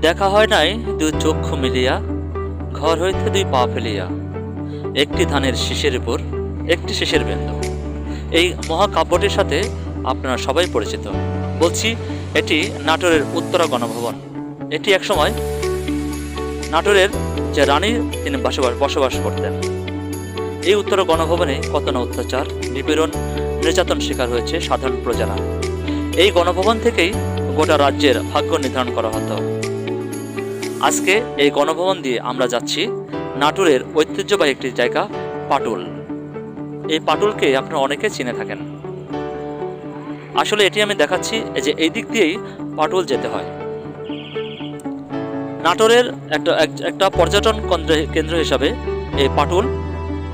দেখা হয় নাই দু চক্ষু মিলিয়া, ঘর হইতে দুই পা ফেলিয়া। একটি ধানের শীষের উপর, একটি শীষের বিন্দু। এই মহাকাব্যটির সাথে আপনারা সবাই পরিচিত। বলছি, এটি নাটোরের উত্তরা গণভবন। এটি একসময় নাটোরের যে রানী, তিনি বসবাস বসবাস করতেন। এই উত্তর গণভবনে কত না অত্যাচার, নিপীড়ন, নির্যাতন শিকার হয়েছে সাধারণ প্রজারা। এই গণভবন থেকেই গোটা রাজ্যের ভাগ্য নির্ধারণ করা হতো। আজকে এই গণভবন দিয়ে আমরা যাচ্ছি নাটোরের ঐতিহ্যবাহী একটি জায়গা, পাটুল। এই পাটুলকে আপনারা অনেকে চিনে থাকেন। আসলে এটি আমি দেখাচ্ছি যে এই দিক দিয়েই পাটুল যেতে হয়। নাটোরের একটা, এক- একটা পর্যটন কেন্দ্র হিসাবে এই পাটুল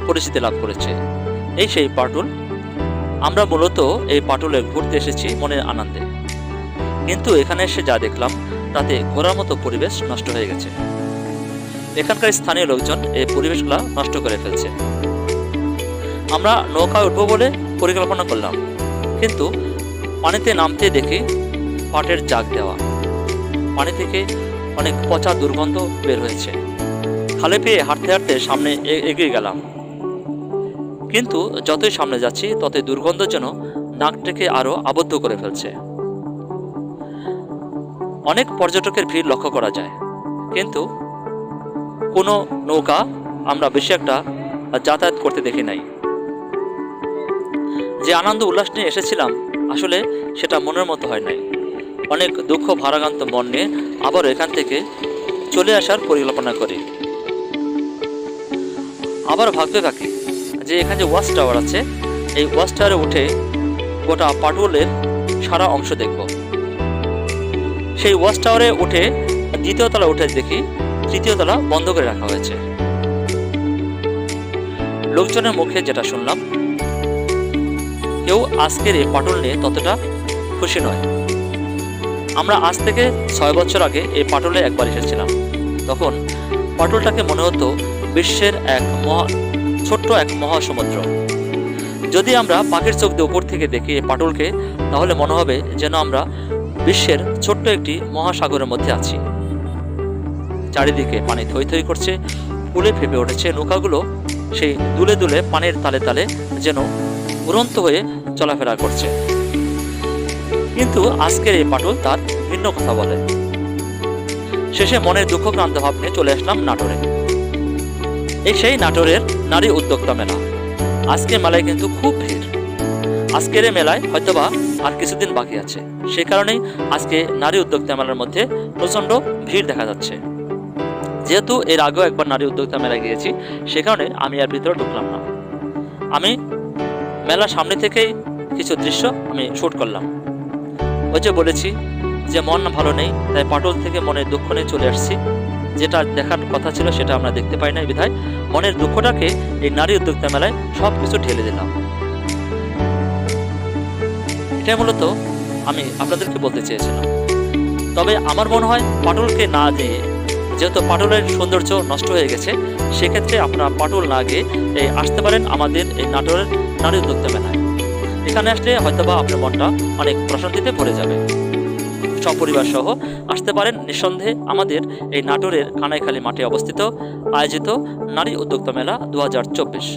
পরিচিতি লাভ করেছে। এই সেই পাটুল। আমরা মূলত এই পাটুলে ঘুরতে এসেছি মনের আনন্দে। কিন্তু এখানে এসে যা দেখলাম তাতে ঘোরার মতো পরিবেশ নষ্ট হয়ে গেছে। এখানকার স্থানীয় লোকজন এই পরিবেশগুলো নষ্ট করে ফেলছে। আমরা নৌকায় উঠবো বলে পরিকল্পনা করলাম, কিন্তু পানিতে নামতে দেখে পাটের জাগ দেওয়া। পানি থেকে অনেক পচা দুর্গন্ধ বের হয়েছে। খালে পেয়ে হাঁটতে হাঁটতে সামনে এগিয়ে গেলাম। কিন্তু যতই সামনে যাচ্ছি, ততই দুর্গন্ধ যেন নাকটাকে আরও আবদ্ধ করে ফেলছে। অনেক পর্যটকের ভিড় লক্ষ্য করা যায়। কিন্তু কোনো নৌকা আমরা বেশি একটা যাতায়াত করতে দেখি নাই। যে আনন্দ উল্লাস নিয়ে এসেছিলাম, আসলে সেটা মনের মতো হয় নাই। অনেক দুঃখ ভারাক্রান্ত মন নিয়ে আবার এখান থেকে চলে আসার পরিকল্পনা করি। আবার ভাবতে থাকি যে এখানে যে ওয়াচ টাওয়ার আছে, এই ওয়াচ টাওয়ারে উঠে গোটা পাটুলের সারা অংশ দেখব। সেই ওয়াচ টাওয়ারে উঠে দ্বিতীয় তলা উঠে দেখি তৃতীয় তলা বন্ধ করে রাখা হয়েছে। লোকজনের মুখে যেটা শুনলাম, কেউ আজকের এই পাটুল নিয়ে ততটা খুশি নয়। আমরা আজ থেকে ছয় বছর আগে এই পাটুলে একবার এসেছিলাম। তখন পাটুলটাকে মনে হতো বিশ্বের এক মহা, ছোট্ট এক মহাসমুদ্র। যদি আমরা পাখির চোখ দিয়ে উপর থেকে দেখি এই পাটুলকে, তাহলে মনে হবে যেন আমরা বিশ্বের ছোট্ট একটি মহাসাগরের মধ্যে আছি। চারিদিকে পানি থই থই করছে, ফুলে ফেপে উঠেছে, নৌকাগুলো সেই দুলে দুলে পানির তালে তালে যেন উড়ন্ত হয়ে চলাফেরা করছে। কিন্তু আজকের এই পাটুল তার ভিন্ন কথা বলে। শেষে মনের দুঃখক্রান্ত ভাব নিয়ে চলে আসলাম নাটোরে। এই সেই নাটোরের নারী উদ্যোক্তা মেলা। আজকে মেলায় কিন্তু খুব ভিড়। আজকের এই মেলায় হয়তোবা আর কিছুদিন বাকি আছে। সেই কারণেই আজকে নারী উদ্যোক্তা মেলার মধ্যে প্রচণ্ড ভিড় দেখা যাচ্ছে। যেহেতু এর আগেও একবার নারী উদ্যোক্তা মেলায় গিয়েছি, সে কারণে আমি আর ভিতরে ঢুকলাম না। আমি মেলার সামনে থেকেই কিছু দৃশ্য আমি শ্যুট করলাম। ওই যে বলেছি যে মন ভালো নেই, তাই পাটল থেকে মনের দুঃখ নিয়ে চলে আসছি। যেটা দেখার কথা ছিল সেটা আমরা দেখতে পাই না বিধায় মনের দুঃখটাকে এই নারী উদ্যোক্তা মেলায় সব কিছু ঢেলে দিলাম। এটাই মূলত আমি আপনাদেরকে বলতে চেয়েছিলাম। তবে আমার মনে হয় পাটলকে না দিয়ে, যেহেতু পাটলের সৌন্দর্য নষ্ট হয়ে গেছে, সেক্ষেত্রে আপনারা পাটল না গিয়ে আসতে পারেন আমাদের এই নাটোরের নারী উদ্যোক্তা মেলায়। এখানে আসলে হয়তোবা আপনার মনটা অনেক প্রশান্তিতে ভরে যাবে। সপরিবার সহ আসতে পারেন নিঃসন্দেহে আমাদের এই নাটোরের কানাইখালী মাঠে অবস্থিত আয়োজিত নারী উদ্যোক্তা মেলা দু হাজার চব্বিশ।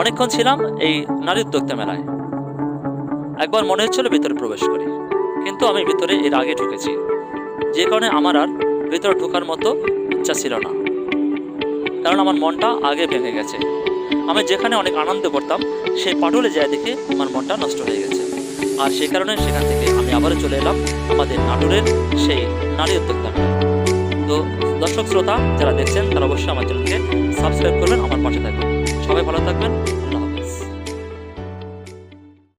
অনেকক্ষণ ছিলাম এই নারী উদ্যোক্তা মেলায়। একবার মনে হচ্ছিল ভিতরে প্রবেশ করি, কিন্তু আমি ভিতরে এর আগে ঢুকেছি। যে কারণে আমার আর ভিতরে ঢোকার মতো ইচ্ছা ছিল না। কারণ আমার মনটা আগে ভেঙে গেছে। আমি যেখানে অনেক আনন্দ করতাম, সেই পাটুলে যায় দেখে আমার মনটা নষ্ট হয়ে গেছে। আর সেই কারণে সেখান থেকে আমি আবারও চলে এলাম আমাদের নাটোরের সেই নারী উদ্যোক্তা মেলায়। তো দর্শক, শ্রোতা, যারা দেখছেন, তারা অবশ্যই আমার চ্যানেলকে সাবস্ক্রাইব করবেন, আমার পাশে থাকবেন সবাই ভালো থাকবেন আল্লাহ।